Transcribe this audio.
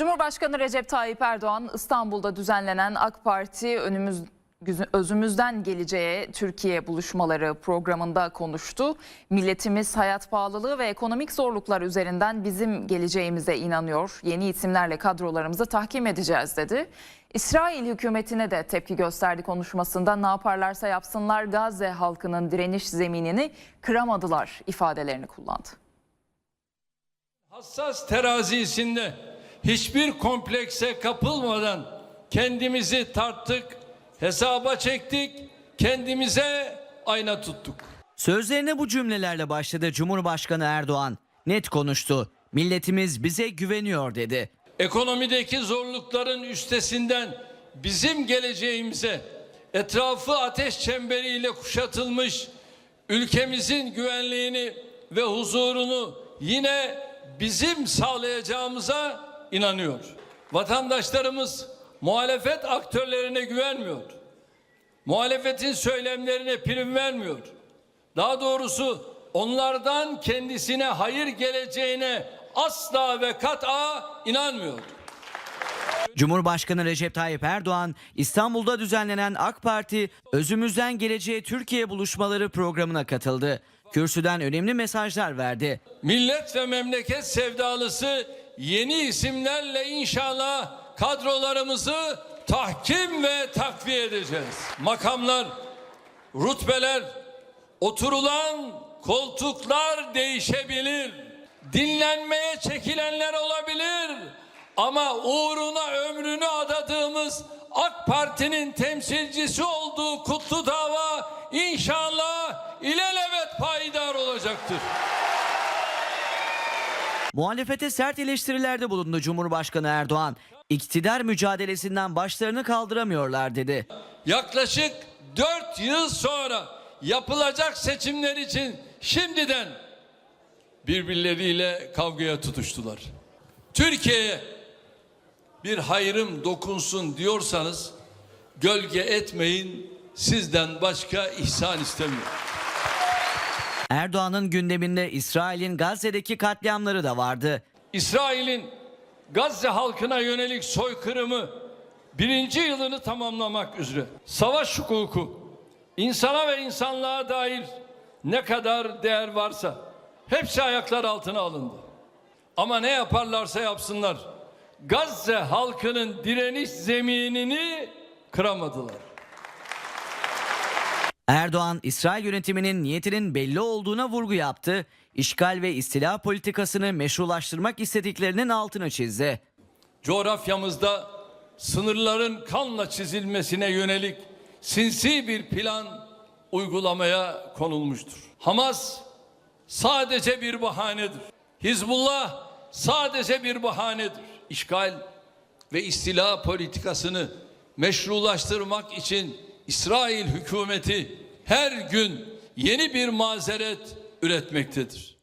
Cumhurbaşkanı Recep Tayyip Erdoğan İstanbul'da düzenlenen AK Parti önümüz özümüzden geleceğe Türkiye buluşmaları programında konuştu. Milletimiz hayat pahalılığı ve ekonomik zorluklar üzerinden bizim geleceğimize inanıyor. Yeni isimlerle kadrolarımızı tahkim edeceğiz dedi. İsrail hükümetine de tepki gösterdi konuşmasında. Ne yaparlarsa yapsınlar Gazze halkının direniş zeminini kıramadılar ifadelerini kullandı. Hassas terazisinde hiçbir komplekse kapılmadan kendimizi tarttık, hesaba çektik, kendimize ayna tuttuk. Sözlerine bu cümlelerle başladı Cumhurbaşkanı Erdoğan. Net konuştu. Milletimiz bize güveniyor dedi. Ekonomideki zorlukların üstesinden bizim geleceğimize etrafı ateş çemberiyle kuşatılmış ülkemizin güvenliğini ve huzurunu yine bizim sağlayacağımıza inanıyor. Vatandaşlarımız muhalefet aktörlerine güvenmiyor. Muhalefetin söylemlerine prim vermiyor. Daha doğrusu onlardan kendisine hayır geleceğine asla ve kat'a inanmıyor. Cumhurbaşkanı Recep Tayyip Erdoğan İstanbul'da düzenlenen AK Parti Özümüzden Geleceğe Türkiye buluşmaları programına katıldı. Kürsüden önemli mesajlar verdi. Millet ve memleket sevdalısı yeni isimlerle inşallah kadrolarımızı tahkim ve takviye edeceğiz. Makamlar, rütbeler, oturulan koltuklar değişebilir. Dinlenmeye çekilenler olabilir. Ama uğruna ömrünü adadığımız AK Parti'nin temsilcisi olduğu kutlu dava inşallah ilelebet payidar olacaktır. Muhalefete sert eleştirilerde bulundu Cumhurbaşkanı Erdoğan. İktidar mücadelesinden başlarını kaldıramıyorlar dedi. Yaklaşık 4 yıl sonra yapılacak seçimler için şimdiden birbirleriyle kavgaya tutuştular. Türkiye'ye bir hayrım dokunsun diyorsanız gölge etmeyin sizden başka ihsan istemiyorum. Erdoğan'ın gündeminde İsrail'in Gazze'deki katliamları da vardı. İsrail'in Gazze halkına yönelik soykırımı birinci yılını tamamlamak üzere. Savaş hukuku, insana ve insanlığa dair ne kadar değer varsa hepsi ayaklar altına alındı. Ama ne yaparlarsa yapsınlar Gazze halkının direniş zeminini kıramadılar. Erdoğan, İsrail yönetiminin niyetinin belli olduğuna vurgu yaptı. İşgal ve istila politikasını meşrulaştırmak istediklerinin altını çizdi. coğrafyamızda sınırların kanla çizilmesine yönelik sinsi bir plan uygulamaya konulmuştur. Hamas sadece bir bahanedir. Hizbullah sadece bir bahanedir. İşgal ve istila politikasını meşrulaştırmak için İsrail hükümeti her gün yeni bir mazeret üretmektedir.